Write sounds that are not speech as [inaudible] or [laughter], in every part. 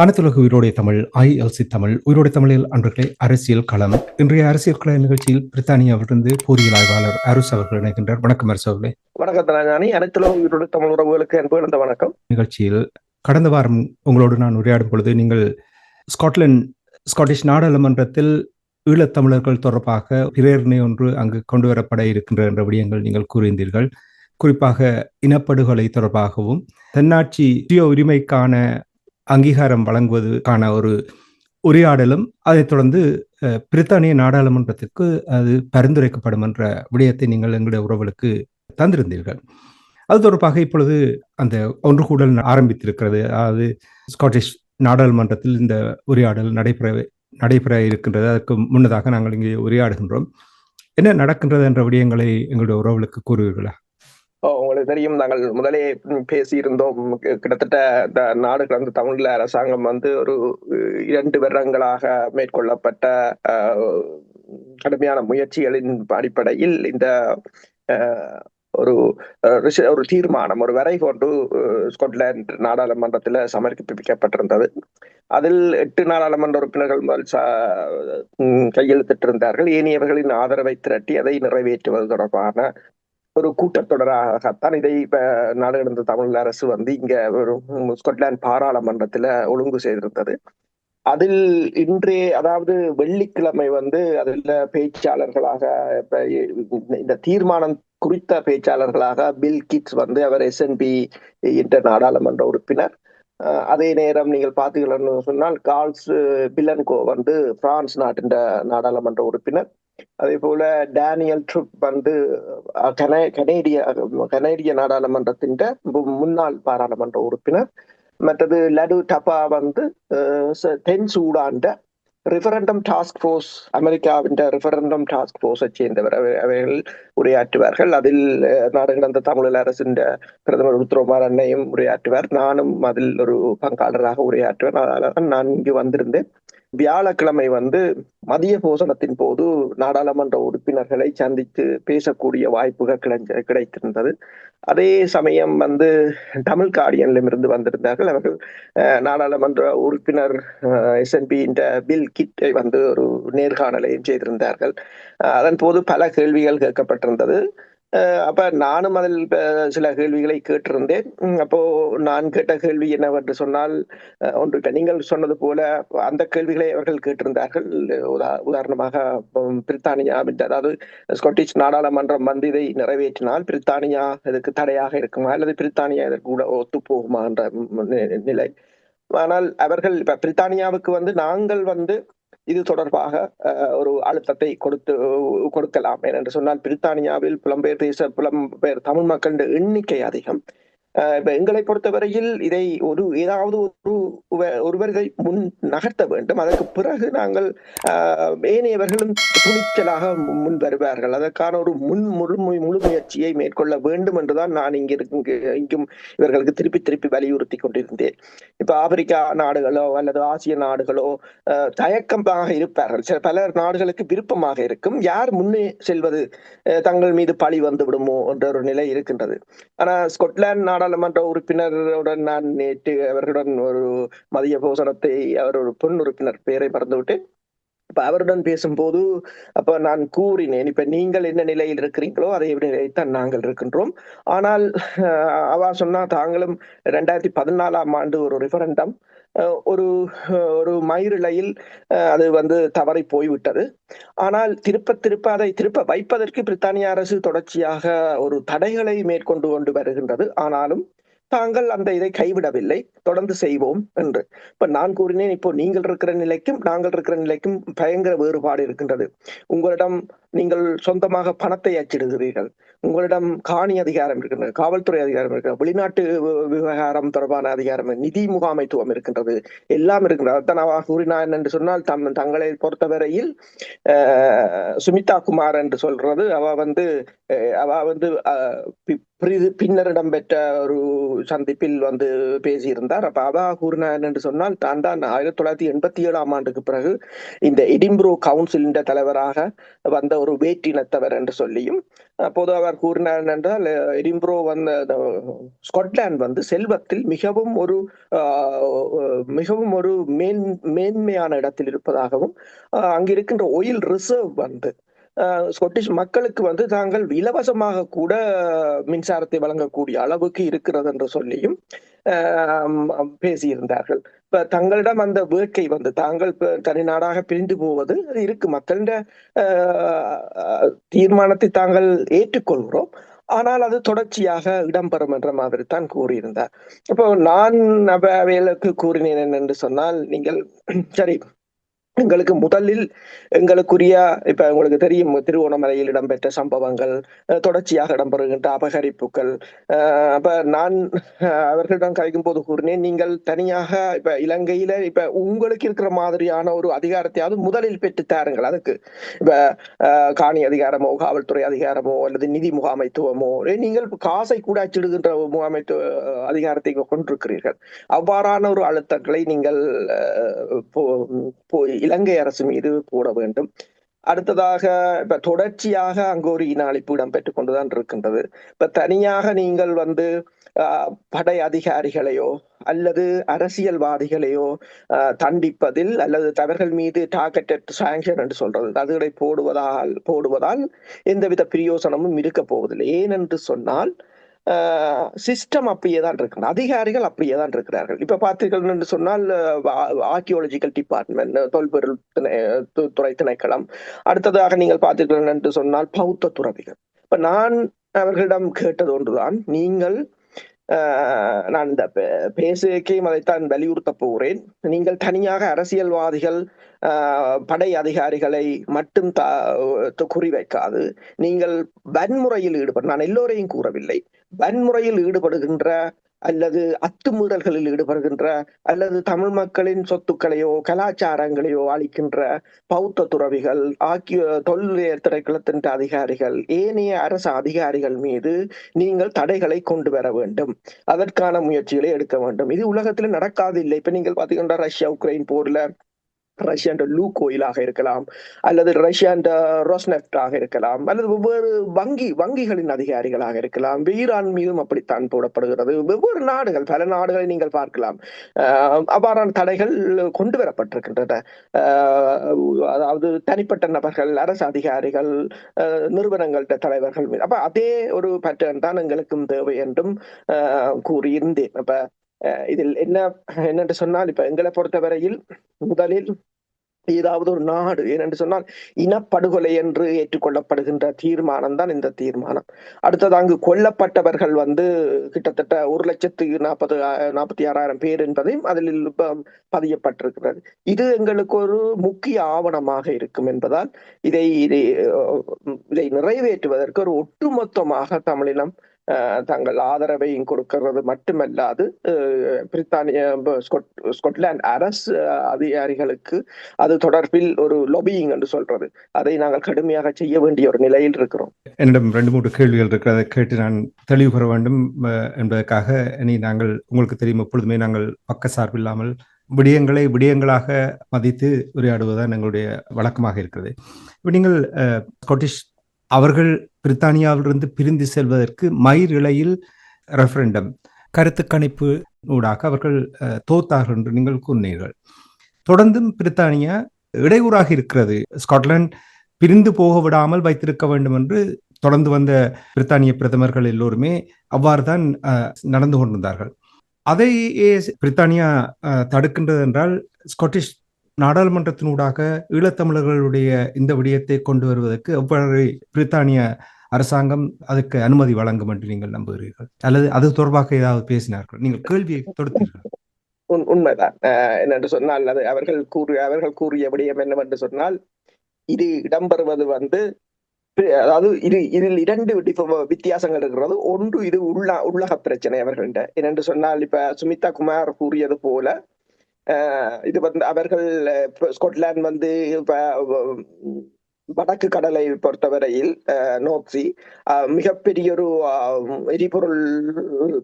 அனைத்துலக உயிரோடைய தமிழ் ஐஎல்சி தமிழ் உயிரோடைய தமிழில் அன்றுகளே அரசியல் களம். இன்றைய அரசியல் கள நிகழ்ச்சியில் பிரித்தானியாவிலிருந்து பொறியியல் ஆய்வாளர் அருஸ் அவர்கள் இணைகின்றார். வணக்கம் அரசு அவர்களே. வணக்கம் தனாஞானி அனைத்துலக உயிரோடு தமிழ் உறவுகளுக்கு அன்பு கலந்த வணக்கம். நிகழ்ச்சியில் கடந்த வாரம் உங்களோடு நான் உரையாடும் பொழுது நீங்கள் ஸ்காட்லாந்து ஸ்காட்டிஷ் நாடாளுமன்றத்தில் ஈழத்தமிழர்கள் தொடர்பாக பிரேரணை ஒன்று அங்கு கொண்டு வரப்பட இருக்கின்ற என்ற விடயங்கள் நீங்கள் கூறியிருந்தீர்கள். குறிப்பாக இனப்படுகொலை தொடர்பாகவும் தன்னாட்சி சுய உரிமைக்கான அங்கீகாரம் வழங்குவதற்கான ஒரு உரையாடலும் அதைத் தொடர்ந்து பிரித்தானிய நாடாளுமன்றத்திற்கு அது பரிந்துரைக்கப்படும் என்ற விடயத்தை நீங்கள் எங்களுடைய உறவுகளுக்கு தந்திருந்தீர்கள். அது தொடர்பாக இப்பொழுது அந்த ஒன்று கூடல் ஆரம்பித்திருக்கிறது. அதாவது ஸ்காட்டிஷ் நாடாளுமன்றத்தில் இந்த உரையாடல் நடைபெற நடைபெற இருக்கின்றது. அதற்கு முன்னதாக நாங்கள் இங்கே உரையாடுகின்றோம். என்ன நடக்கின்றது என்ற விடயங்களை எங்களுடைய உறவுகளுக்கு கூறுவீர்களா? உங்களுக்கு தெரியும். நாங்கள் முதலே பேசியிருந்தோம். கிட்டத்தட்ட இந்த நாடு கடந்த தமிழ்ல அரசாங்கம் வந்து ஒரு இரண்டு வருடங்களாக மேற்கொள்ளப்பட்ட கடுமையான முயற்சிகளின் அடிப்படையில் இந்த ஒரு ஒரு தீர்மானம் ஒரு வரை கொண்டு ஸ்காட்லாந்து நாடாளுமன்றத்தில் சமர்ப்பிக்கப்பட்டிருந்தது. அதில் எட்டு நாடாளுமன்ற உறுப்பினர்கள் முதல் கையெழுத்திட்டிருந்தார்கள். ஏனியவர்களின் ஆதரவை திரட்டி அதை நிறைவேற்றுவது தொடர்பான ஒரு கூட்டத்தொடராகத்தான் இதை இப்ப நாடு கடந்த தமிழ் அரசு வந்து இங்க ஒரு ம், பாராளுமன்றத்துல ஒழுங்கு செய்திருந்தது. அதில் இன்றைய அதாவது வெள்ளிக்கிழமை வந்து அதுல பேச்சாளர்களாக இந்த- இந்த தீர்மானம் குறித்த பேச்சாளர்களாக பில் கிட்ஸ் வந்து அவர் எஸ்என்பி என்ற நாடாளுமன்ற உறுப்பினர். அதே நேரம் நீங்கள் பார்த்தீங்கன்னு சொன்னால் கால்ஸ் பில்லன்கோ வந்து பிரான்ஸ் நாட்டின் நாடாளுமன்ற உறுப்பினர். அதே போல டேனியல் ட்ரூப் வந்து கனேடிய கனேடிய நாடாளுமன்றத்தின் முன்னாள் பாராளுமன்ற உறுப்பினர். மற்றது லடு டபா வந்து தென் சூடாண்ட ரிஃபரண்டம் டாஸ்க் ஃபோர்ஸ் அமெரிக்காவின் ரிஃபரண்டம் டாஸ்க் ஃபோர்ஸை சேர்ந்தவர். அவை- அவைகள் உரையாற்றுவார்கள். அதில் அஹ், நாடு கடந்த தமிழ் அரசின் பிரதமர் உத்தரகுமார் அண்ணையும் உரையாற்றுவார். நானும் அதில் ஒரு பங்காளராக உரையாற்றுவேன். அதனால நான் இங்கு வந்திருந்தேன். வியாழக்கிழமை வந்து மதிய போசனத்தின் போது நாடாளுமன்ற உறுப்பினர்களை சந்தித்து பேசக்கூடிய வாய்ப்புகள் கிடைஞ்ச கிடைத்திருந்தது. அதே சமயம் வந்து தமிழ் கார்டியனிலும் இருந்து வந்திருந்தார்கள். அவர்கள் அஹ், நாடாளுமன்ற உறுப்பினர் எஸ்என்பி என்ற பில் கிட்டை வந்து ஒரு நேர்காணலையும் செய்திருந்தார்கள். அஹ், அதன் போது பல கேள்விகள் கேட்கப்பட்டிருந்தது. அப்ப நானும் அதில் சில கேள்விகளை கேட்டிருந்தேன். அப்போ நான் கேட்ட கேள்வி என்னவென்று சொன்னால் அஹ், ஒன்று நீங்கள் சொன்னது போல அந்த கேள்விகளை அவர்கள் கேட்டிருந்தார்கள். உதா உதாரணமாக பிரித்தானியா அதாவது ஸ்காட்டிஷ் நாடாளுமன்றம் வந்து இதை நிறைவேற்றினால் பிரித்தானியா இதுக்கு தடையாக இருக்குமா? அல்லது பிரித்தானியா இதற்கு கூட ஒத்து போகுமா என்ற நிலை. ஆனால் அவர்கள் இப்ப பிரித்தானியாவுக்கு வந்து நாங்கள் வந்து இது தொடர்பாக ஒரு அழுத்தத்தை கொடுத்து கொடுக்கலாம். ஏனென்று சொன்னால் பிரித்தானியாவில் புலம்பெயர் தேச புலம்பெயர் தமிழ் மக்களின் எண்ணிக்கை அதிகம். இப்ப எங்களை பொறுத்தவரையில் இதை ஒரு ஏதாவது ஒரு ஒருவ- ஒருவரை முன் நகர்த்த வேண்டும். அதற்கு பிறகு நாங்கள் ஏனையவர்களும் துணிச்சலாக முன் வருவார்கள். அதற்கான ஒரு முன் முழு முழு முயற்சியை மேற்கொள்ள வேண்டும் என்றுதான் நான் இங்கு இங்கும் இவர்களுக்கு திருப்பி திருப்பி வலியுறுத்தி கொண்டிருந்தேன். இப்ப ஆப்பிரிக்கா நாடுகளோ அல்லது ஆசிய நாடுகளோ தயக்கமாக இருப்பார்கள். சில பல நாடுகளுக்கு விருப்பமாக இருக்கும். யார் முன்னே செல்வது தங்கள் மீது பழி வந்து விடுமோ என்ற ஒரு நிலை இருக்கின்றது. ஆனா ஸ்கொட்லாந்து நாடு நாடாளுமன்ற உறுப்பினருடன் நான் நேற்று அவர்களுடன் ஒரு மதிய போசனத்தை அவர் ஒரு பெண் உறுப்பினர் பெயரை மறந்துவிட்டேன் அப்ப அவருடன் பேசும்போது அப்ப நான் கூறினேன் இப்ப நீங்கள் என்ன நிலையில் இருக்கிறீங்களோ அதே நிலையைத்தான் நாங்கள் இருக்கின்றோம். ஆனால் அஹ், அவ சொன்னா தாங்களும் ரெண்டாயிரத்தி பதினாலாம் ஆண்டு ஒரு ரெஃபரண்டம் ஒரு ஒரு மயிரிழையில் அது வந்து தவறி போய்விட்டது. ஆனால் திருப்ப திருப்ப அதை திருப்ப வைப்பதற்கு பிரித்தானிய அரசு தொடர்ச்சியாக ஒரு தடைகளை மேற்கொண்டு கொண்டு வருகின்றது. ஆனாலும் தாங்கள் அந்த இதை கைவிடவில்லை. தொடர்ந்து செய்வோம் என்று. இப்ப நான் கூறினேன் இப்போ நீங்கள் இருக்கிற நிலைக்கும் நாங்கள் இருக்கிற நிலைக்கும் பயங்கர வேறுபாடு இருக்கின்றது. உங்களிடம் நீங்கள் சொந்தமாக பணத்தை அச்சிடுகிறீர்கள். உங்களிடம் காணி அதிகாரம் இருக்கின்றது காவல்துறை அதிகாரம் இருக்கிறது வெளிநாட்டு விவகாரம் தொடர்பான அதிகாரம் நிதி முகாமைத்துவம் இருக்கின்றது எல்லாம் இருக்கின்றது. அதான் கூறினான் என்று சொன்னால் தம் தங்களை பொறுத்தவரையில் சுமிதா குமார் என்று சொல்றது. அவ வந்து அவ வந்து அஹ், பின்னர் இடம்பெற்ற ஒரு சந்திப்பில் வந்து பேசியிருந்தார். அப்ப அவ கூறினார் என்று சொன்னால் தான் தான் ஆயிரத்தி தொள்ளாயிரத்தி எண்பத்தி ஏழாம் ஆண்டுக்கு பிறகு இந்த எடிம்பரோ கவுன்சிலின் தலைவராக வந்த ஒரு வேற்றினத்தவர் என்று சொல்லியும் அப்போது அவர் கூறினார் என்றால் எடிம்ப்ரோ வந்த ஸ்காட்லாந்து வந்து செல்வத்தில் மிகவும் ஒரு மிகவும் ஒரு மேன் மேன்மையான இடத்தில் இருப்பதாகவும் அங்கிருக்கின்ற ஒயில் ரிசர்வ் வந்து ஸ்கொட்டிஷ் மக்களுக்கு வந்து தாங்கள் இலவசமாக கூட மின்சாரத்தை வழங்கக்கூடிய அளவுக்கு இருக்கிறது என்று சொல்லியும் பேசியிருந்தார்கள். தங்களிடம் அந்த வேட்கை வந்து தாங்கள் தனி நாடாக பிரிந்து போவது இருக்கு. மக்களிட தீர்மானத்தை தாங்கள் ஏற்றுக்கொள்கிறோம். ஆனால் அது தொடர்ச்சியாக இடம்பெறும் என்ற மாதிரி தான் கூறியிருந்தார். அப்போ நான் அவைகளுக்கு கூறினேன் என்று சொன்னால் நீங்கள் சரி எங்களுக்கு முதலில் எங்களுக்குரிய இப்ப உங்களுக்கு தெரியும் திருவோணமலையில் இடம்பெற்ற சம்பவங்கள் தொடர்ச்சியாக இடம்பெறுகின்ற அபகரிப்புகள். அப்ப நான் அவர்களிடம் கழிக்கும் போது கூறினேன் நீங்கள் தனியாக இப்ப இலங்கையில இப்ப உங்களுக்கு இருக்கிற மாதிரியான ஒரு அதிகாரத்தையாவது முதலில் பெற்று தாருங்கள். அதுக்கு இப்ப காணி அதிகாரமோ காவல்துறை அதிகாரமோ அல்லது நிதி முகாமைத்துவமோ நீங்கள் காசை கூட அச்சிடுகின்ற முகாமைத்துவ அதிகாரத்தை கொண்டிருக்கிறீர்கள். அவ்வாறான ஒரு அழுத்தங்களை நீங்கள் இலங்கை அரசு மீது போட வேண்டும். அடுத்ததாக இப்ப தொடர்ச்சியாக அங்கு ஒரு இன அழிப்பு இடம்பெற்றுக் கொண்டுதான் இருக்கின்றது. இப்ப தனியாக நீங்கள் வந்து படை அதிகாரிகளையோ அல்லது அரசியல்வாதிகளையோ தண்டிப்பதில் அல்லது அவர்கள் மீது டார்கெட்டட் சாங்ஷன் என்று சொல்றது அதுகளை போடுவதால் போடுவதால் எந்தவித பிரயோசனமும் இருக்க போவதில்லை. ஏனென்று சொன்னால் சிஸ்டம் அப்படியே தான் இருக்கு அதிகாரிகள் அப்படியே தான் இருக்கிறார்கள். இப்ப பார்த்தீர்கள் என்று சொன்னால் ஆர்கியோலஜிக்கல் டிபார்ட்மெண்ட் தொல்பொருள் துறை திணைக்களம். அடுத்ததாக நீங்கள் பார்த்தீர்கள் என்று சொன்னால் பௌத்த துறவிகள். இப்ப நான் அவர்களிடம் கேட்டது ஒன்றுதான். நீங்கள் நான் இந்த பேசுகையும் அதைத்தான் வலியுறுத்த போகிறேன். நீங்கள் தனியாக அரசியல்வாதிகள் படை அதிகாரிகளை மட்டும் குறிவைக்காது. நீங்கள் வன்முறையில் ஈடுபட நான் எல்லோரையும் கூறவில்லை. வன்முறையில் ஈடுபடுகின்ற அல்லது அத்துமீறல்களில் ஈடுபடுகின்ற அல்லது தமிழ் மக்களின் சொத்துக்களையோ கலாச்சாரங்களையோ அளிக்கின்ற பௌத்த துறவிகள் ஆக்கிய தொழில் திரைக்களத்தின் அதிகாரிகள் ஏனைய அரசு அதிகாரிகள் மீது நீங்கள் தடைகளை கொண்டு வர வேண்டும். அதற்கான முயற்சிகளை எடுக்க வேண்டும். இது உலகத்தில் நடக்காது இல்லை. இப்ப நீங்கள் பாத்தீங்கன்னா ரஷ்யா உக்ரைன் போர்ல ரஷ்யாண்ட லூ கோயிலாக இருக்கலாம் அல்லது ரஷ்யாண்ட ரோஸ்னெஃப்டாக இருக்கலாம் அல்லது வெவ்வேறு வங்கி வங்கிகளின் அதிகாரிகளாக இருக்கலாம். ஈரான் மீதும் அப்படித்தான் போடப்படுகிறது. வெவ்வேறு நாடுகள் பல நாடுகளை நீங்கள் பார்க்கலாம். அவ்வாறான தடைகள் கொண்டு வரப்பட்டிருக்கின்றன அதாவது தனிப்பட்ட நபர்கள் அரசு அதிகாரிகள் நிறுவனங்கள்ட தலைவர்கள் அப்ப அதே ஒரு பேட்டர்ன் தான் எங்களுக்கும் தேவை என்றும் கூறியிருந்தேன். அப்ப இதில் என்ன என்னென்று சொன்னால் இப்ப எங்களை பொறுத்தவரையில் முதலில் ஏதாவது ஒரு நாடு ஏனென்று சொன்னால் இனப்படுகொலை என்று ஏற்றுக்கொள்ளப்படுகின்ற தீர்மானம் தான் இந்த தீர்மானம். அடுத்தது அங்கு கொல்லப்பட்டவர்கள் வந்து கிட்டத்தட்ட ஒரு லட்சத்து நாற்பது நாற்பத்தி ஆறாயிரம் பேர் என்பதையும் அதில் பதியப்பட்டிருக்கிறது. இது எங்களுக்கு ஒரு முக்கிய ஆவணமாக இருக்கும் என்பதால் இதை இதை இதை நிறைவேற்றுவதற்கு ஒரு ஒட்டுமொத்தமாக தமிழினம் தங்கள் ஆதரவையும் கொடுக்கிறது மட்டுமல்லாது பிரித்தானிய ஸ்கொட்லாந்து அரசு அதிகாரிகளுக்கு அது தொடர்பில் ஒரு லொபியிங் என்று சொல்றது அதை நாங்கள் கடுமையாக செய்ய வேண்டிய ஒரு நிலையில் இருக்கிறோம் என்னிடம் ரெண்டு மூன்று கேள்விகள் இருக்கிறதை கேட்டு நான் தெளிவு பெற வேண்டும் என்பதற்காக இனி நாங்கள் உங்களுக்கு தெரியும் எப்பொழுதுமே நாங்கள் பக்க சார்பில்லாமல் விடயங்களை விடயங்களாக மதித்து உரையாடுவதுதான் எங்களுடைய வழக்கமாக இருக்கிறது இப்போ நீங்கள் ஸ்காட்டிஷ் அவர்கள் பிரித்தானியாவிலிருந்து பிரிந்து செல்வதற்கு மயிர் இலையில் ரெஃபரண்டம் கருத்து கணிப்பு ஊடாக அவர்கள் தோத்தார்கள் என்று நீங்கள் கூறினீர்கள். தொடர்ந்தும் பிரித்தானியா இடையூறாக இருக்கிறது. ஸ்காட்லாந்து பிரிந்து போக விடாமல் வைத்திருக்க வேண்டும் என்று தொடர்ந்து வந்த பிரித்தானிய பிரதமர்கள் எல்லோருமே அவ்வாறு தான் நடந்து கொண்டிருந்தார்கள். அதை பிரித்தானியா தடுக்கின்றது என்றால் ஸ்காட்டிஷ் நாடாளுமன்றத்தினூடாக ஈழத்தமிழர்களுடைய இந்த விடயத்தை கொண்டு வருவதற்கு எவ்வாறு பிரித்தானிய அரசாங்கம் அதுக்கு அனுமதி வழங்கும் என்று நீங்கள் நம்புகிறீர்கள்? அல்லது அது தொடர்பாக ஏதாவது பேசினார்கள்? நீங்கள் கேள்வியை தொடுத்தீர்கள்? உண்மைதான். என்னென்று சொன்னால் அது அவர்கள் கூறிய அவர்கள் கூறிய விடயம் என்னவென்று சொன்னால் இது இடம்பெறுவது வந்து அதாவது இது இதில் இரண்டு வித்தியாசங்கள் இருக்கிறது. ஒன்று இது உள்ள உள்ளக பிரச்சனை அவர்கள்ட்ட. என்னென்று சொன்னால் இப்ப சுமிதா குமார் கூறியது போல இது வந்து அவர்கள் ஸ்கொட்லாந்து வந்து வடக்கு கடலை பொறுத்தவரையில் நோர்த் மிகப்பெரிய ஒரு எரிபொருள்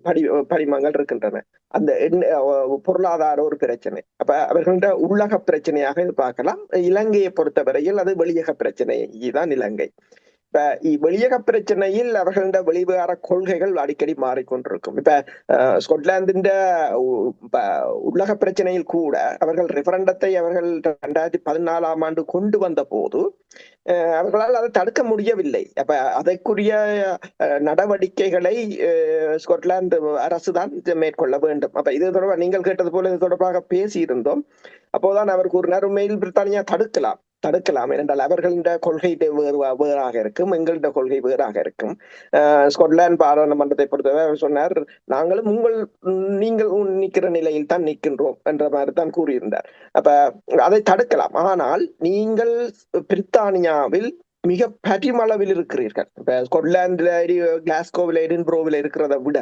படி படிமங்கள் இருக்கின்றன. அந்த பொருளாதார ஒரு பிரச்சனை. அப்ப அவர்கள உள்ளக பிரச்சனையாக இது பார்க்கலாம். இலங்கையை பொறுத்தவரையில் அது வெளியக பிரச்சனை. தான் இலங்கை. இப்ப வெளியக பிரச்சனையில் அவர்களின் வெளிவார கொள்கைகள் அடிக்கடி மாறிக்கொண்டிருக்கும். இப்ப ஸ்கொட்லாந்தின் உள்ளக பிரச்சனையில் கூட அவர்கள் ரெஃபரண்டத்தை அவர்கள் ரெண்டாயிரத்தி பதினாலாம் ஆண்டு கொண்டு வந்த போது அவர்களால் அதை தடுக்க முடியவில்லை. அப்ப அதற்குரிய நடவடிக்கைகளை ஸ்கொட்லாந்து அரசு தான் மேற்கொள்ள வேண்டும். அப்ப இது தொடர்பாக நீங்கள் கேட்டது போல இது தொடர்பாக பேசியிருந்தோம். அப்போதான் அவர் கூறினார் உண்மையில் பிரித்தானியா தடுக்கலாம். தடுக்கலாம். ஏனென்றால் அவர்களின் கொள்கை வேறு வேறாக இருக்கும். எங்களிட கொள்கை வேறாக இருக்கும். ஸ்கொட்லாந்து பாராளுமன்றத்தை பொறுத்தவரை அவர் சொன்னார் நாங்களும் உங்கள் நீங்கள் நிற்கிற நிலையில் தான் நிற்கின்றோம் என்ற மாதிரி தான் கூறியிருந்தார். அப்ப அதை தடுக்கலாம். ஆனால் நீங்கள் பிரித்தானியாவில் மிக பரிமளவில் இருக்கிறீர்கள். இப்ப ஸ்கொட்லாந்துல கிளாஸ்கோவில் எடின்புரோவில் இருக்கிறத விட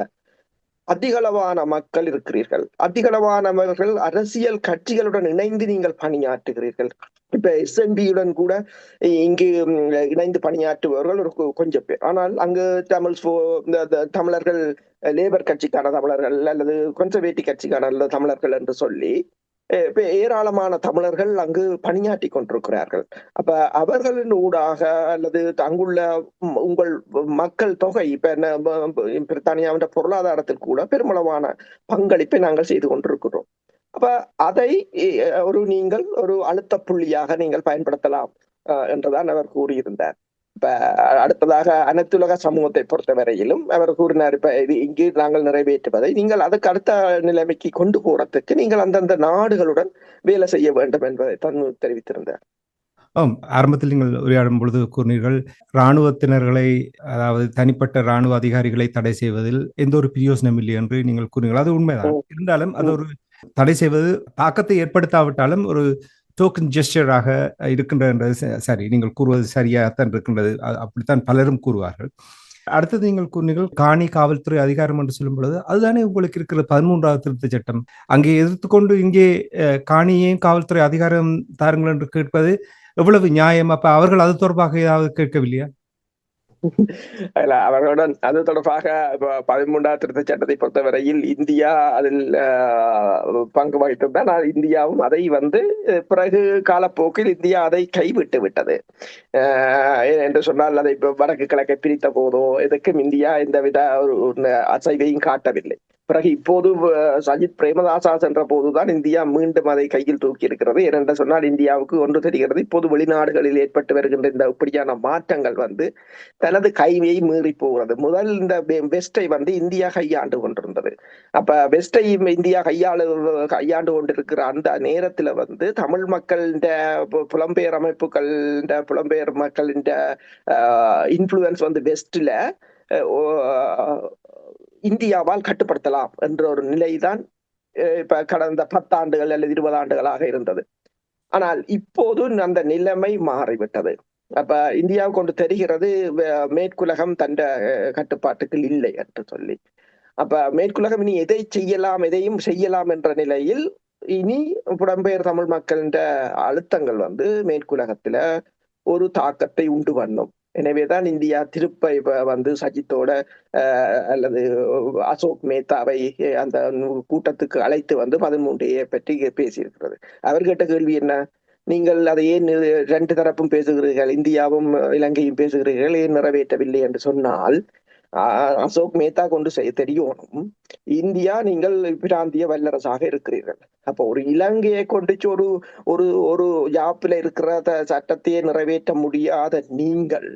அதிகளவான மக்கள் இருக்கிறீர்கள். அதிகளவானவர்கள் அரசியல் கட்சிகளுடன் இணைந்து நீங்கள் பணியாற்றுகிறீர்கள். இப்ப எஸ்என்பியுடன் கூட இங்கு இணைந்து பணியாற்றுபவர்கள் ஒரு கொஞ்சம் பேர். ஆனால் அங்கு தமிழ் தமிழர்கள் லேபர் கட்சிக்கான தமிழர்கள் அல்லது கன்சர்வேட்டிவ் கட்சிக்கான தமிழர்கள் என்று சொல்லி இப்ப ஏராளமான தமிழர்கள் அங்கு பணியாற்றி கொண்டிருக்கிறார்கள். அப்ப அவர்களின் ஊடாக அல்லது அங்குள்ள உங்கள் மக்கள் தொகை இப்ப பிரித்தானியாவின் பொருளாதாரத்தில் கூட பெருமளவான பங்களிப்பை நாங்கள் செய்து கொண்டிருக்கிறோம். அப்ப அதை ஒரு நீங்கள் ஒரு அழுத்த புள்ளியாக நீங்கள் பயன்படுத்தலாம் என்றுதான் அவர் கூறியிருந்தார். இப்ப அடுத்ததாக அனைத்துலக சமூகத்தை பொறுத்தவரையிலும் அவர் கூறினார் இப்ப இது இங்கு நாங்கள் நிறைவேற்றுவதை நீங்கள் அதுக்கு அடுத்த நிலைமைக்கு கொண்டு போறதுக்கு நீங்கள் அந்தந்த நாடுகளுடன் வேலை செய்ய வேண்டும் என்பதை தான் தெரிவித்திருந்தார். ஆம் ஆரம்பத்தில் நீங்கள் உரையாடும் பொழுது கூறினீர்கள் இராணுவத்தினர்களை அதாவது தனிப்பட்ட இராணுவ அதிகாரிகளை தடை செய்வதில் எந்த ஒரு பிரயோசனம் இல்லை என்று நீங்கள் கூறினீர்கள். அது உண்மைதான். இருந்தாலும் அது ஒரு தடை செய்வது தாக்கத்தை ஏற்படுத்தாவிட்டாலும் ஒரு டோக்கன் ஜெஸ்டராக இருக்கின்றது சரி நீங்கள் கூறுவது சரியாகத்தான் இருக்கின்றது. அப்படித்தான் பலரும் கூறுவார்கள். அடுத்தது நீங்கள் கூறினீர்கள் காணி காவல்துறை அதிகாரம் என்று சொல்லும் பொழுது அதுதானே உங்களுக்கு இருக்கிற பதிமூன்றாவது திருத்த சட்டம். அங்கே எதிர்த்து கொண்டு இங்கே காணியையும் காவல்துறை அதிகாரம் தாருங்கள் என்று கேட்பது எவ்வளவு நியாயம்? அப்ப அவர்கள் அது தொடர்பாக ஏதாவது கேட்கவில்லையா? அவர்களுடன் அது தொடர்பாக பதிமூன்றாம் திருத்த சட்டத்தை பொறுத்தவரையில் இந்தியா அதில் பங்கு வகித்திருந்தால் இந்தியாவும் அதை வந்து பிறகு காலப்போக்கில் இந்தியா அதை கைவிட்டு விட்டது. என்று சொன்னால் அதை வடக்கு கிழக்கை பிரித்த போதோ எதுக்கும் இந்தியா எந்தவித ஒரு அசைவையும் காட்டவில்லை. பிறகு இப்போது சஜித் பிரேமதாசா சென்ற போதுதான் இந்தியா மீண்டும் அதை கையில் தூக்கி இருக்கிறது ஏனென்று சொன்னால் இந்தியாவுக்கு ஒன்று தெரிகிறது. இப்போது வெளிநாடுகளில் ஏற்பட்டு வருகின்ற இந்த இப்படியான மாற்றங்கள் வந்து தனது கைவியை மீறி போகிறது. முதல் இந்த வெஸ்டை வந்து இந்தியா கையாண்டு கொண்டிருந்தது. அப்ப வெஸ்டை இந்தியா கையாளு கையாண்டு கொண்டிருக்கிற அந்த நேரத்துல வந்து தமிழ் மக்களின் புலம்பெயர் அமைப்புகள் புலம்பெயர் மக்களின் இன்ஃபுளுன்ஸ் வந்து வெஸ்ட்ல இந்தியாவால் கட்டுப்படுத்தலாம் என்ற ஒரு நிலைதான் இப்ப கடந்த பத்தாண்டுகள் அல்லது இருபது ஆண்டுகளாக இருந்தது. ஆனால் இப்போது அந்த நிலைமை மாறிவிட்டது. அப்ப இந்தியா கொண்டு தெரிகிறது மேற்குலகம் தந்த கட்டுப்பாட்டுக்கு இல்லை என்று சொல்லி. அப்ப மேற்குலகம் இனி எதை செய்யலாம் எதையும் செய்யலாம் என்ற நிலையில் இனி புலம்பெயர் தமிழ் மக்களின் அழுத்தங்கள் வந்து மேற்குலகத்துல ஒரு தாக்கத்தை உண்டு பண்ணும். எனவேதான் இந்தியா திருப்ப இப்ப வந்து சஜித்தோட அல்லது அசோக் மேத்தாவை அந்த கூட்டத்துக்கு அழைத்து வந்து பதிமூன்றையை பற்றி பேசியிருக்கிறது. அவர் கேட்ட கேள்வி என்ன? நீங்கள் அதை ஏன் ரெண்டு தரப்பும் பேசுகிறீர்கள்? இந்தியாவும் இலங்கையும் பேசுகிறீர்கள் ஏன் நிறைவேற்றவில்லை என்று சொன்னால் அசோக் மேத்தா கொண்டு செய்ய தெரியணும் இந்தியா நீங்கள் பிராந்திய வல்லரசாக இருக்கிறீர்கள். அப்போ ஒரு இலங்கையை கொண்டுச்சு ஒரு ஒரு ஒரு ஜாப்பில் இருக்கிற சட்டத்தையே நிறைவேற்ற முடியாத நீங்கள்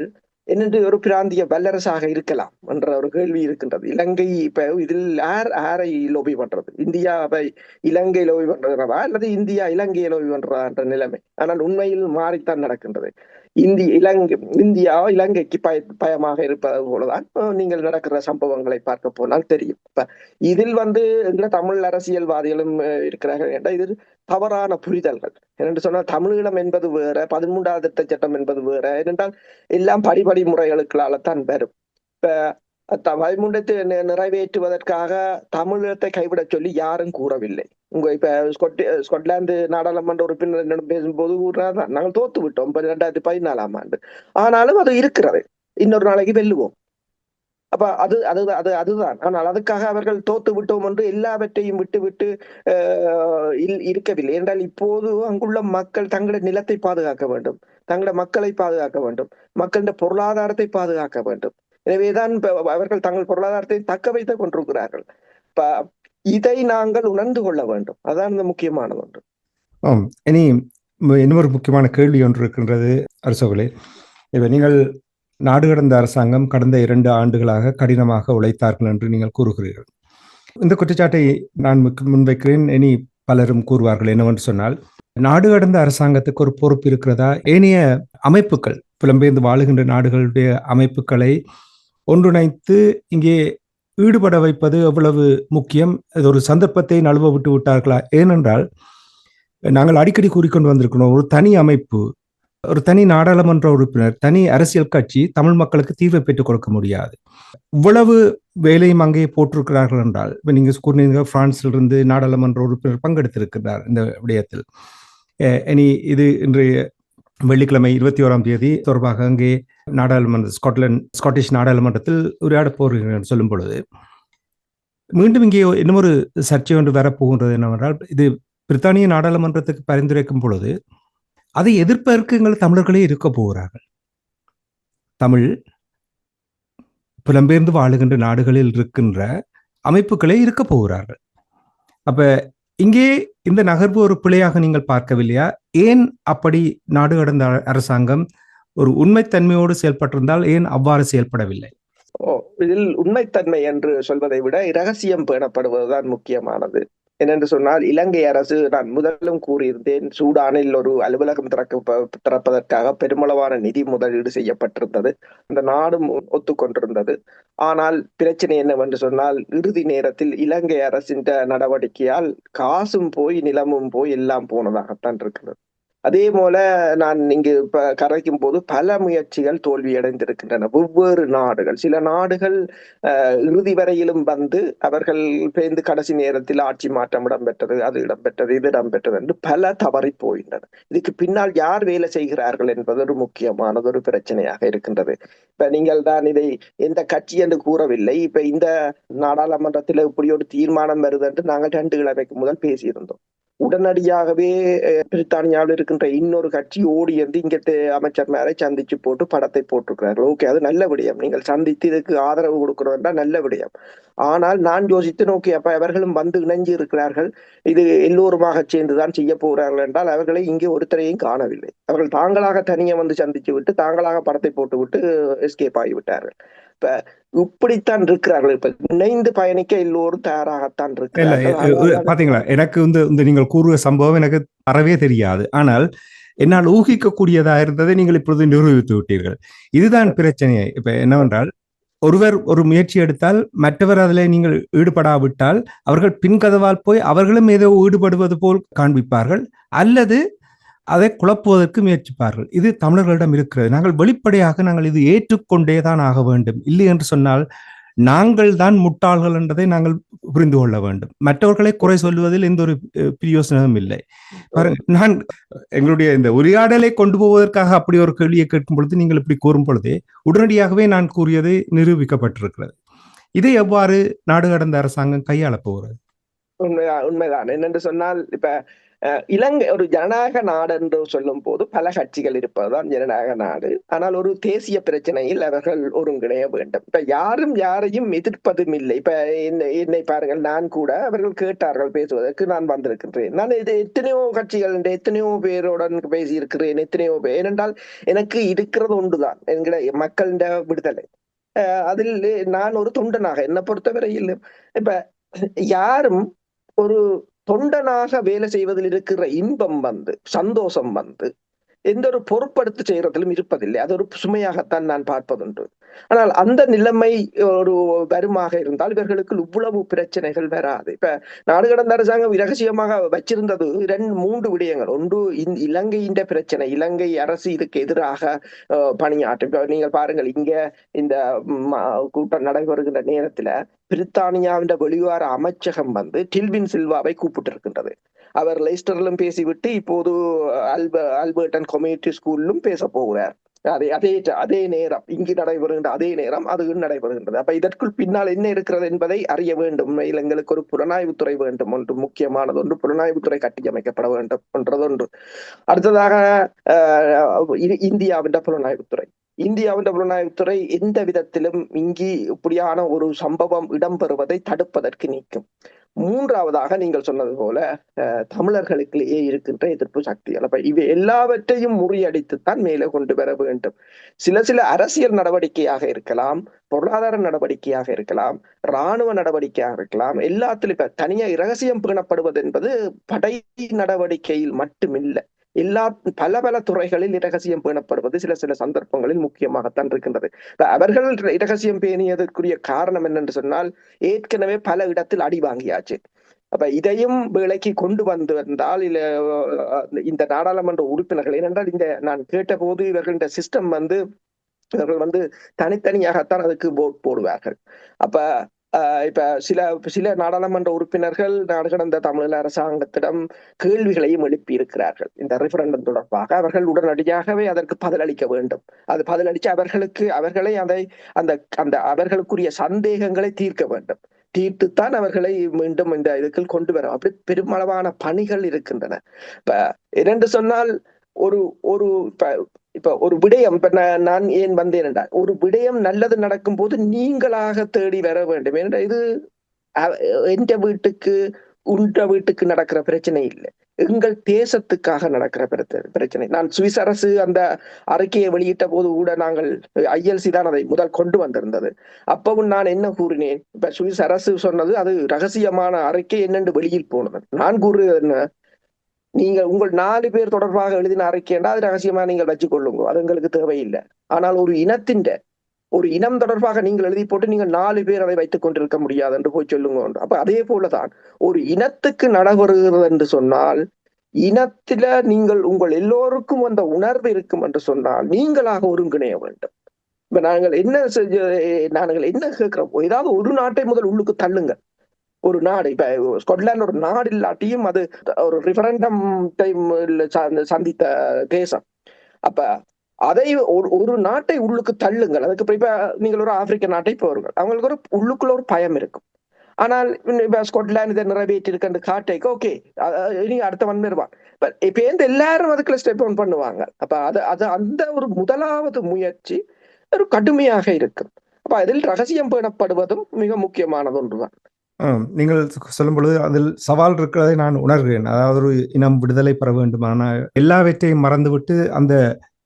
என்னென்று ஒரு பிராந்திய வல்லரசாக இருக்கலாம் என்ற ஒரு கேள்வி இருக்கின்றது. இலங்கை இப்ப இதில் யார் யாரை லோபி பண்றது? இந்தியாவை இலங்கை லோபி பண்றதா அல்லது இந்தியா இலங்கையை லோபி பண்றதா என்ற நிலைமை. ஆனால் உண்மையில் மாறித்தான் நடக்கின்றது. இந்தி இலங்கை இந்தியா இலங்கைக்கு பய பயமாக இருப்பது போலதான் நீங்கள் நடக்கிற சம்பவங்களை பார்க்க போனால் தெரியும். இப்ப இதில் வந்து தமிழ் அரசியல்வாதிகளும் இருக்கிறார்கள் என்றால் இது தவறான புரிதல்கள். என்னென்று சொன்னால் தமிழீழம் என்பது வேற பதிமூன்றாவது திட்ட சட்டம் என்பது வேற ஏனென்றால் எல்லாம் படிப்படி முறைகளுக்களால தான் வரும். இப்ப வைமுண்டத்தை நிறைவேற்றுவதற்காக தமிழகத்தை கைவிடச் சொல்லி யாரும் கூறவில்லை. உங்க இப்ப ஸ்கொட்லாந்து நாடாளுமன்ற உறுப்பினர் என்னிடம் பேசும்போது கூறாதான் நாங்கள் தோத்து விட்டோம். ரெண்டாயிரத்தி பதினாலாம் ஆண்டு. ஆனாலும் அது இருக்கிறது. இன்னொரு நாளைக்கு வெல்லுவோம். அப்ப அது அது அது அதுதான். ஆனால் அதுக்காக அவர்கள் தோத்து விட்டோம் என்று எல்லாவற்றையும் விட்டு விட்டு அஹ், இல்- இருக்கவில்லை. என்றால் இப்போது அங்குள்ள மக்கள் தங்களது நிலத்தை பாதுகாக்க வேண்டும். தங்களுடைய மக்களை பாதுகாக்க வேண்டும். மக்களின் பொருளாதாரத்தை பாதுகாக்க வேண்டும். எனவேதான் அவர்கள் தங்கள் பொருளாதாரத்தை தக்க வைத்துக் கொண்டிருக்கிறார்கள். இதை நாங்கள் உணர்ந்து கொள்ள வேண்டும். அதான் இந்த முக்கியமான ஒன்று. ஆம் இனி இன்னொரு முக்கியமான கேள்வி ஒன்று இருக்கின்றது அரசோகலே இப்போ நீங்கள் நாடு கடந்த அரசாங்கம் கடந்த இரண்டு ஆண்டுகளாக கடினமாக உழைத்தார்கள் என்று நீங்கள் கூறுகிறீர்கள். இந்த குற்றச்சாட்டை நான் முன்வைக்கிறேன். இனி பலரும் கூறுவார்கள் என்னவென்று சொன்னால் நாடு கடந்த அரசாங்கத்துக்கு ஒரு பொறுப்பு இருக்கிறதா? ஏனைய அமைப்புகள் புலம்பெயர்ந்து வாழுகின்ற நாடுகளுடைய அமைப்புகளை ஒன்றிணைத்து இங்கே ஈடுபட வைப்பது எவ்வளவு முக்கியம்? அது ஒரு சந்தர்ப்பத்தை நழுவ விட்டு விட்டார்களா? ஏனென்றால் நாங்கள் அடிக்கடி கூறிக்கொண்டு வந்திருக்கிறோம் ஒரு தனி அமைப்பு ஒரு தனி நாடாளுமன்ற உறுப்பினர் தனி அரசியல் கட்சி தமிழ் மக்களுக்கு தீர்வை பெற்றுக் கொடுக்க முடியாது. இவ்வளவு வேலையும் அங்கே போட்டிருக்கிறார்கள் என்றால் இப்போ நீங்கள் கூறினீங்க பிரான்சிலிருந்து நாடாளுமன்ற உறுப்பினர் பங்கெடுத்திருக்கிறார் இந்த விடயத்தில். இனி இது இன்றைய வெள்ளிக்கிழமை இருபத்தி ஓராம் தேதி தொடர்பாக அங்கே நாடாளுமன்ற ஸ்காட்லாந்து ஸ்காட்டிஷ் நாடாளுமன்றத்தில் உரையாடப் போகிறேன் சொல்லும் பொழுது மீண்டும் இங்கே இன்னுமொரு சர்ச்சை ஒன்று வரப்போகின்றது என்னவென்றால் இது பிரித்தானிய நாடாளுமன்றத்துக்கு பரிந்துரைக்கும் பொழுது அதை எதிர்ப்பதற்கு எங்கள் தமிழர்களே இருக்க போகிறார்கள். தமிழ் புலம்பெயர்ந்து வாழுகின்ற நாடுகளில் இருக்கின்ற அமைப்புகளே இருக்க போகிறார்கள். அப்ப இங்கே இந்த நகர்வு ஒரு பிழையாக நீங்கள் பார்க்கவில்லையா? ஏன் அப்படி நாடு கடந்த அரசாங்கம் ஒரு உண்மைத்தன்மையோடு செயல்பட்டிருந்தால் ஏன் அவ்வாறு செயல்படவில்லை? ஓ இதில் உண்மைத்தன்மை என்று சொல்வதை விட இரகசியம் பேணப்படுவதுதான் முக்கியமானது. என்னென்று சொன்னால் இலங்கை அரசு நான் முதலும் கூறியிருந்தேன் சூடானில் ஒரு அலுவலகம் திறக்க திறப்பதற்காக பெருமளவான நிதி முதலீடு செய்யப்பட்டிருந்தது. அந்த நாடும் ஒத்துக்கொண்டிருந்தது. ஆனால் பிரச்சனை என்னவென்று சொன்னால் இறுதி நேரத்தில் இலங்கை அரசின் நடவடிக்கையால் காசும் போய் நிலமும் போய் எல்லாம் போனதாகத்தான் இருக்கிறது. அதே போல நான் இங்கு கரைக்கும் போது பல முயற்சிகள் தோல்வியடைந்திருக்கின்றன. வெவ்வேறு நாடுகள் சில நாடுகள் இறுதி வரையிலும் வந்து அவர்கள் பேர்ந்து கடைசி நேரத்தில் ஆட்சி மாற்றம் இடம்பெற்றது அது இடம்பெற்றது இது இடம்பெற்றது என்று பல தவறி போகின்றன. இதுக்கு பின்னால் யார் வேலை செய்கிறார்கள் என்பது ஒரு முக்கியமானது ஒரு பிரச்சனையாக இருக்கின்றது. இப்ப நீங்கள் தான் இதை எந்த கட்சி என்று கூறவில்லை. இப்ப இந்த நாடாளுமன்றத்தில் இப்படி ஒரு தீர்மானம் வருது என்று நாங்கள் ரெண்டு கிழமைக்கு முதல் பேசியிருந்தோம். உடனடியாகவே பிரித்தானியாவில் இருக்கின்ற இன்னொரு கட்சி ஓடி வந்து இங்க அமைச்சர் மேலே சந்திச்சு போட்டு படத்தை போட்டிருக்கிறார்கள். ஓகே அது நல்ல விடயம். நீங்கள் சந்தித்து இதுக்கு ஆதரவு கொடுக்கிறதா நல்ல விடயம். ஆனால் நான் யோசித்து ஓகே அப்ப அவர்களும் வந்து இணைஞ்சு இருக்கிறார்கள். இது எல்லோருமாக சேர்ந்துதான் செய்ய போகிறார்கள் என்றால் அவர்களை இங்கே ஒருத்தரையும் காணவில்லை. அவர்கள் தாங்களாக தனியே வந்து சந்திச்சு விட்டு தாங்களாக படத்தை போட்டு விட்டு எஸ்கேப் ஆகிவிட்டார்கள். இப்ப இப்படித்தான் இருக்கிறார்கள். இப்ப இணைந்து பயணிக்க எல்லோரும் தயாராகத்தான் இருக்கிறார்கள். பாத்தீங்களா? எனக்கு வந்து இந்த நீங்கள் கூறுகிற சம்பவம் எனக்கு அறவே தெரியாது. ஆனால் என்னால் ஊகிக்கக்கூடியதா இருந்ததை நீங்கள் இப்பொழுது நிரூபித்து விட்டீர்கள். இதுதான் பிரச்சனை. இப்ப என்னவென்றால் ஒருவர் ஒரு முயற்சி எடுத்தால் மற்றவர் அதில் நீங்கள் ஈடுபடாவிட்டால் அவர்கள் பின்கதவால் போய் அவர்களும் ஏதோ ஈடுபடுவது போல் காண்பிப்பார்கள். அல்லது அதை குழப்புவதற்கு முயற்சிப்பார்கள். இது தமிழர்களிடம் இருக்கிறது. நாங்கள் வெளிப்படையாக நாங்கள் இது ஏற்றுக்கொண்டே தான் ஆக வேண்டும். இல்லை என்று சொன்னால் நாங்கள் தான் முட்டாள்கள் என்றதை நாங்கள் புரிந்து கொள்ள வேண்டும். மற்றவர்களை குறை சொல்வதில் எந்த ஒரு பிரயோசனமும் இல்லை. நான் எங்களுடைய இந்த உரையாடலை கொண்டு போவதற்காக அப்படி ஒரு கேள்வியை கேட்கும் பொழுது நீங்கள் இப்படி கூறும் பொழுதே உடனடியாகவே நான் கூறியது நிரூபிக்கப்பட்டிருக்கிறது. இதை எவ்வாறு நாடு கடந்த அரசாங்கம் கையாளப் போகிறது? உண்மைதான் உண்மைதான். என்னென்று சொன்னால் இப்ப இலங்கை ஒரு ஜனநாயக நாடு என்று சொல்லும் போது பல கட்சிகள் இருப்பதுதான் ஜனநாயக நாடு. ஆனால் ஒரு தேசிய பிரச்சனையில் அவர்கள் ஒருங்கிணைய வேண்டும். இப்ப யாரும் யாரையும் எதிர்ப்பதும் இல்லை. இப்ப என்னை என்னை பாருங்கள் நான் கூட அவர்கள் கேட்டார்கள் பேசுவதற்கு நான் வந்திருக்கின்றேன். நான் இது எத்தனையோ கட்சிகள் எத்தனையோ பேருடன் பேசி இருக்கிறேன் எத்தனையோ பேர் ஏனென்றால் எனக்கு இருக்கிறது ஒன்றுதான் என்கிற மக்களிட விடுதலை. அதில் நான் ஒரு தொண்டனாக என்னை பொறுத்தவரையில் இப்ப யாரும் ஒரு தொண்டனாக வேலை செய்வதில் இருக்கிற இன்பம் வந்து சந்தோஷம் வந்து எந்த ஒரு பொறுப்படுத்து செய்யறதிலும் இருப்பதில்லை. அது ஒரு சுமையாகத்தான் நான் பார்ப்பதுண்டு. ஆனால் அந்த நிலைமை ஒரு வருமாக இருந்தால் இவர்களுக்கு இவ்வளவு பிரச்சனைகள் வராது. இப்ப நாடு கடந்த அரசாங்கம் இரகசியமாக வச்சிருந்தது ரெண்டு மூன்று விடயங்கள். ஒன்று இலங்கையின் பிரச்சனை. இலங்கை அரசு இதுக்கு எதிராக பணியாற்றும். இப்ப நீங்கள் பாருங்கள் இங்க இந்த கூட்டம் நடைபெறுகின்ற நேரத்துல பிரித்தானியாவின் வெளிவார அமைச்சகம் வந்து டில்வின் சில்வாவை கூப்பிட்டு இருக்கின்றது அவர் லெஸ்டர்லும் பேசிவிட்டு இப்போது அல்ப அல்பர்டன் கம்யூனிட்டி ஸ்கூல்லும் பேச போகிறார். அதே அதே அதே நேரம் இங்கு நடைபெறுகின்ற அதே நேரம் அது நடைபெறுகின்றது. அப்ப இதற்குள் பின்னால் என்ன இருக்கிறது என்பதை அறிய வேண்டும். உண்மையில் எங்களுக்கு ஒரு புலனாய்வுத்துறை வேண்டும். ஒன்று முக்கியமானது ஒன்று புலனாய்வுத்துறை கட்டியமைக்கப்பட வேண்டும் என்றதொன்று. அடுத்ததாக இந்தியாவின் புலனாய்வுத்துறை இந்தியாவின் புலனாய்வுத்துறை எந்த விதத்திலும் இங்கு இப்படியான ஒரு சம்பவம் இடம்பெறுவதை தடுப்பதற்கு நீக்கும். மூன்றாவதாக நீங்கள் சொன்னது போல தமிழர்களுக்கிலேயே இருக்கின்ற எதிர்ப்பு சக்திகள் அப்ப இவை எல்லாவற்றையும் முறியடித்துத்தான் மேலே கொண்டு வர வேண்டும். சில சில அரசியல் நடவடிக்கையாக இருக்கலாம் பொருளாதார நடவடிக்கையாக இருக்கலாம் இராணுவ நடவடிக்கையாக இருக்கலாம் எல்லாத்திலும் இப்ப தனியா இரகசியம் பேணப்படுவது என்பது படை நடவடிக்கையில் மட்டுமில்லை. எல்லா பல பல துறைகளில் இரகசியம் பேணப்படுவது சில சில சந்தர்ப்பங்களில் முக்கியமாகத்தான் இருக்கின்றது. அவர்கள் இரகசியம் பேணியதற்குரிய காரணம் என்னென்று சொன்னால் ஏற்கனவே பல இடத்தில் அடி வாங்கியாச்சு. அப்ப இதையும் விலைக்கு கொண்டு வந்து வந்தால் இல்ல இந்த நாடாளுமன்ற உறுப்பினர்கள் ஏனென்றால் இந்த நான் கேட்ட போது சிஸ்டம் வந்து இவர்கள் வந்து தனித்தனியாகத்தான் அதுக்கு போட் போடுவார்கள். அப்ப இப்ப சில சில நாடாளுமன்ற உறுப்பினர்கள் நாடு கடந்த தமிழக அரசாங்கத்திடம் கேள்விகளையும் எழுப்பி இருக்கிறார்கள் இந்த ரெஃபரண்டம் தொடர்பாக அவர்கள் உடனடியாகவே அதற்கு பதிலளிக்க வேண்டும். அது பதிலளித்து அவர்களுக்கு அவர்களை அதை அந்த அந்த அவர்களுக்குரிய சந்தேகங்களை தீர்க்க வேண்டும். தீர்த்துத்தான் அவர்களை மீண்டும் இந்த இதுக்கு கொண்டு வரும் அப்படி பெருமளவான பணிகள் இருக்கின்றன. இப்ப இரண்டு சொன்னால் ஒரு ஒரு இப்ப ஒரு விடயம் இப்ப நான் ஏன் வந்தேன் என்றால் ஒரு விடயம் நல்லது நடக்கும் போது நீங்களாக தேடி வர வேண்டும். ஏனென்றால் இது எந்த வீட்டுக்கு உண்ட வீட்டுக்கு நடக்கிற பிரச்சனை இல்லை. எங்கள் தேசத்துக்காக நடக்கிற பிரச்சனை. நான் சுவிஸ் அரசு அந்த அறிக்கையை வெளியிட்ட போது கூட நாங்கள் ஐஎல்சி தான் அதை முதல் கொண்டு வந்திருந்தது. அப்பவும் நான் என்ன கூறினேன்? இப்ப சுவிஸ் அரசு சொன்னது அது ரகசியமான அறிக்கை என்னென்று வெளியில் போனது. நான் கூறுறது என்ன? நீங்கள் உங்கள் நாலு பேர் தொடர்பாக எழுதின அறிக்கைண்டா அது ரகசியமா நீங்கள் வச்சுக்கொள்ளுங்க அது எங்களுக்கு தேவையில்லை. ஆனால் ஒரு இனத்தின் ஒரு இனம் தொடர்பாக நீங்கள் எழுதி போட்டு நீங்கள் நாலு பேர் அதை வைத்துக் கொண்டிருக்க முடியாது என்று போய் சொல்லுங்க அப்ப அதே போலதான் ஒரு இனத்துக்கு நடைபெறுகிறது என்று சொன்னால் இனத்தில நீங்கள் உங்கள் எல்லோருக்கும் அந்த உணர்வு இருக்கும் என்று சொன்னால் நீங்களாக ஒருங்கிணைய வேண்டும். இப்ப நாங்கள் என்ன நாங்கள் என்ன கேட்கிறோம்? ஏதாவது ஒரு நாட்டை முதல் உள்ளுக்கு தள்ளுங்கள். ஒரு நாடு இப்ப ஸ்கொட்லாந்து ஒரு நாடு இல்லாட்டியும் அது ஒரு ரிஃபரண்டம் டைம் சந்தித்த தேசம். அப்ப அதை ஒரு ஒரு நாட்டை உள்ளுக்கு தள்ளுங்கள். அதுக்கு இப்ப நீங்கள் ஒரு ஆப்பிரிக்க நாட்டை போருங்கள் அவங்களுக்கு ஒரு உள்ளுக்குள்ள ஒரு பயம் இருக்கும். ஆனால் இப்ப ஸ்கொட்லாந்து இதை நிறைவேற்றி இருக்கு காட்டைக்கு ஓகே நீங்க அடுத்த வந்துருவான் இப்ப இந்த எல்லாரும் அதுக்குள்ள ஸ்டெப் ஒன் பண்ணுவாங்க. அப்ப அது அது அந்த ஒரு முதலாவது முயற்சி ஒரு கடுமையாக இருக்கும். அப்ப அதில் ரகசியம் பேணப்படுவதும் மிக முக்கியமானது ஒன்றுதான். நீங்கள் சொல்லும் பொழுது அதில் சவால் இருக்கிறதை நான் உணர்கிறேன். அதாவது ஒரு இனம் விடுதலை பெற வேண்டுமானால் எல்லாவற்றையும் மறந்துவிட்டு அந்த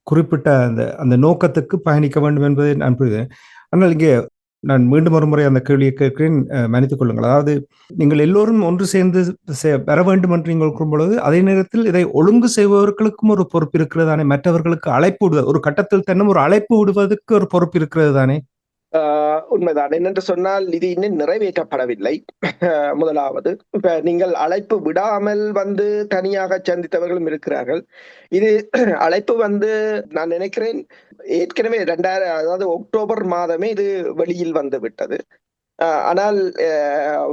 குறிப்பிட்ட அந்த அந்த நோக்கத்துக்கு பயணிக்க வேண்டும் என்பதை நான் புரியுது ஆனால் இங்கே நான் மீண்டும் ஒரு முறை அந்த கேள்வியை கேட்கிறேன். மன்னித்துக் கொள்ளுங்கள். அதாவது நீங்கள் எல்லோரும் ஒன்று சேர்ந்து பெற வேண்டும் என்று நீங்கள் கூறும் பொழுது அதே நேரத்தில் இதை ஒழுங்கு செய்பவர்களுக்கும் ஒரு பொறுப்பு இருக்கிறது தானே. மற்றவர்களுக்கு அழைப்பு விடுவது ஒரு கட்டத்தில் தன்னும் ஒரு அழைப்பு விடுவதற்கு ஒரு பொறுப்பு இருக்கிறது தானே. உண்மைதான். என்னென்று சொன்னால் இது இன்னும் நிறைவேற்றப்படவில்லை. முதலாவது. இப்ப நீங்கள் அழைப்பு விடாமல் வந்து தனியாக சந்தித்தவர்களும் இருக்கிறார்கள். இது [clears throat] அழைப்பு வந்து நான் நினைக்கிறேன் ஏற்கனவே ரெண்டாயிரம் அதாவது அக்டோபர் மாதமே இது வெளியில் வந்து விட்டது. ஆனால்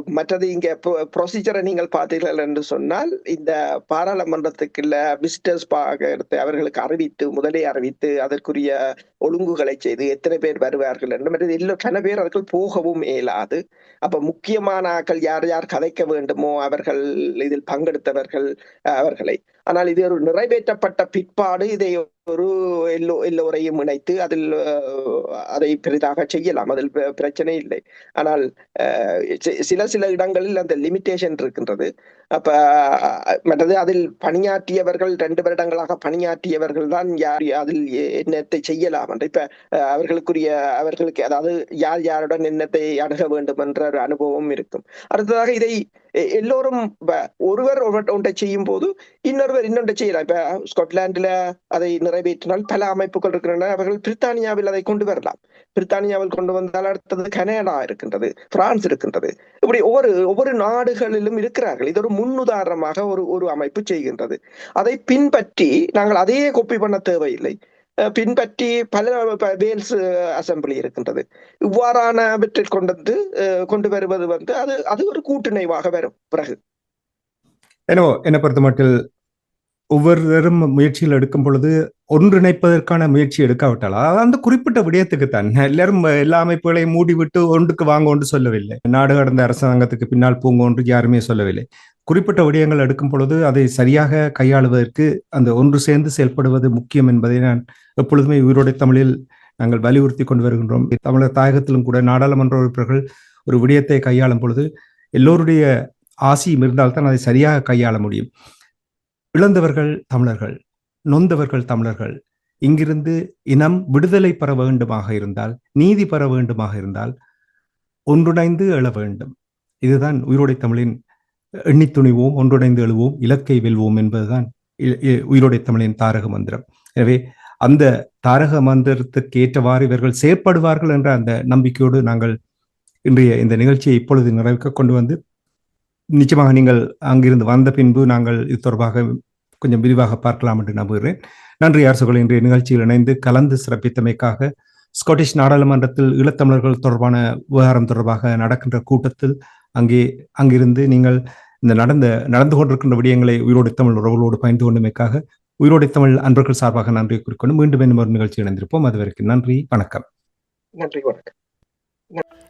மற்றது இங்க ப்ரொசீஜரை நீங்கள் பார்த்தீர்கள் என்று சொன்னால் இந்த பாராளுமன்றத்துக்குள்ள விசிட்டர்ஸ் எடுத்து அவர்களுக்கு அறிவித்து முதலே அறிவித்து அதற்குரிய ஒழுங்குகளை செய்து எத்தனை பேர் வருவார்கள் என்று மற்றது இல்லை கன பேர் அவர்கள் போகவும் இயலாது. அப்ப முக்கியமான ஆக்கள் யார் யார் கதைக்க வேண்டுமோ அவர்கள் இதில் பங்கெடுத்தவர்கள் அவர்களை. ஆனால் இது ஒரு நிறைவேற்றப்பட்ட பிற்பாடு இதை ஒரு எல்லோ எல்லோரையும் இணைத்து அதில் அதை பெரிதாக செய்யலாம். அதில் பிரச்சனை இல்லை. ஆனால் சில சில இடங்களில் அந்த லிமிட்டேஷன் இருக்கின்றது. அப்ப மற்றது அதில் பணியாற்றியவர்கள் ரெண்டு வருடங்களாக பணியாற்றியவர்கள் தான் யார் அதில் என்னத்தை செய்யலாம் என்று. இப்ப அஹ், அவர்களுக்குரிய அவர்களுக்கு அதாவது யார் யாருடன் என்னத்தை அணுக வேண்டும் என்ற ஒரு அனுபவம் இருக்கும். அடுத்ததாக இதை எல்லோரும் ஒருவர் ஒருவர் ஒன்றை செய்யும் போது இன்னொருவர் இன்னொன்றை செய்யலாம். இப்ப ஸ்காட்லாண்டுல அதை நிறைவேற்றினால் பல அமைப்புகள் இருக்கின்றன. அவர்கள் பிரித்தானியாவில் அதை கொண்டு வரலாம். பிரித்தானியாவில் கொண்டு வந்தால் அடுத்தது கனடா இருக்கின்றது பிரான்ஸ் இருக்கின்றது. இப்படி ஒவ்வொரு ஒவ்வொரு நாடுகளிலும் இருக்கிறார்கள். இது ஒரு முன்னுதாரணமாக ஒரு ஒரு அமைப்பு செய்கின்றது. அதை பின்பற்றி நாங்கள் அதையே கொப்பி பண்ண தேவையில்லை. பின்பற்றி பல வேல்ஸ் அசம்பிளி இருக்கின்றது. இவ்வாறானவற்றை கொண்டு வந்து கொண்டு வருவது வந்து அது அது ஒரு கூட்டிணைவாக வரும். பிறகு. என்ன என்னை பொறுத்த மட்டும் ஒவ்வொருவரும் முயற்சிகள் எடுக்கும் பொழுது ஒன்றிணைப்பதற்கான முயற்சி எடுக்காவிட்டால் அதாவது அந்த குறிப்பிட்ட விடயத்துக்கு தான். எல்லாரும் எல்லா அமைப்புகளையும் மூடிவிட்டு ஒன்றுக்கு வாங்க ஒன்று சொல்லவில்லை. நாடு கடந்த அரசாங்கத்துக்கு பின்னால் போங்க ஒன்று யாருமே சொல்லவில்லை. குறிப்பிட்ட விடயங்கள் எடுக்கும் பொழுது அதை சரியாக கையாளுவதற்கு அந்த ஒன்று சேர்ந்து செயல்படுவது முக்கியம் என்பதை நான் எப்பொழுதுமே உயிரோடை தமிழில் நாங்கள் வலியுறுத்தி கொண்டு வருகின்றோம். தமிழர் தாயகத்திலும் கூட நாடாளுமன்ற உறுப்பினர்கள் ஒரு விடயத்தை கையாளும் பொழுது எல்லோருடைய ஆசியும் இருந்தால்தான் அதை சரியாக கையாள முடியும். இழந்தவர்கள் தமிழர்கள் நொந்தவர்கள் தமிழர்கள். இங்கிருந்து இனம் விடுதலை பெற வேண்டுமாக இருந்தால் நீதி பெற வேண்டுமாக இருந்தால் ஒன்றிணைந்து எழ வேண்டும். இதுதான் உயிரோடை தமிழின் எண்ணி துணிவோம் ஒன்றிணைந்து எழுவோம் இலக்கை வெல்வோம் என்பதுதான் இ- இ- உயிரோடை தமிழின் தாரக மந்திரம். எனவே அந்த தாரக மந்திரத்திற்கு ஏற்றவாறு இவர்கள் செயற்படுவார்கள் என்ற அந்த நம்பிக்கையோடு நாங்கள் இன்றைய இந்த நிகழ்ச்சியை இப்பொழுது நிறைவுக்கு கொண்டு வந்து நிச்சயமாக நீங்கள் அங்கிருந்து வந்த பின்பு நாங்கள் இது தொடர்பாக கொஞ்சம் விரிவாக பார்க்கலாம் என்று நம்புகிறேன். நன்றி அரசுகள். இன்றைய நிகழ்ச்சியில் இணைந்து கலந்து சிறப்பித்தமைக்காக ஸ்காட்டிஷ் நாடாளுமன்றத்தில் ஈழத்தமிழர்கள் தொடர்பான விவகாரம் தொடர்பாக நடக்கின்ற கூட்டத்தில் அங்கே அங்கிருந்து நீங்கள் இந்த நடந்த நடந்து கொண்டிருக்கின்ற விடயங்களை உயிரோடு தமிழ் உறவுகளோடு பயந்து கொண்டமைக்காக உயிரோடு தமிழ் அன்பர்கள் சார்பாக நன்றி குறிக்கொண்டு மீண்டும் இன்னும் ஒரு நிகழ்ச்சி இணைந்திருப்போம். அதுவரைக்கும் நன்றி வணக்கம். நன்றி வணக்கம்.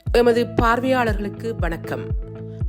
எமது பார்வையாளர்களுக்கு வணக்கம்.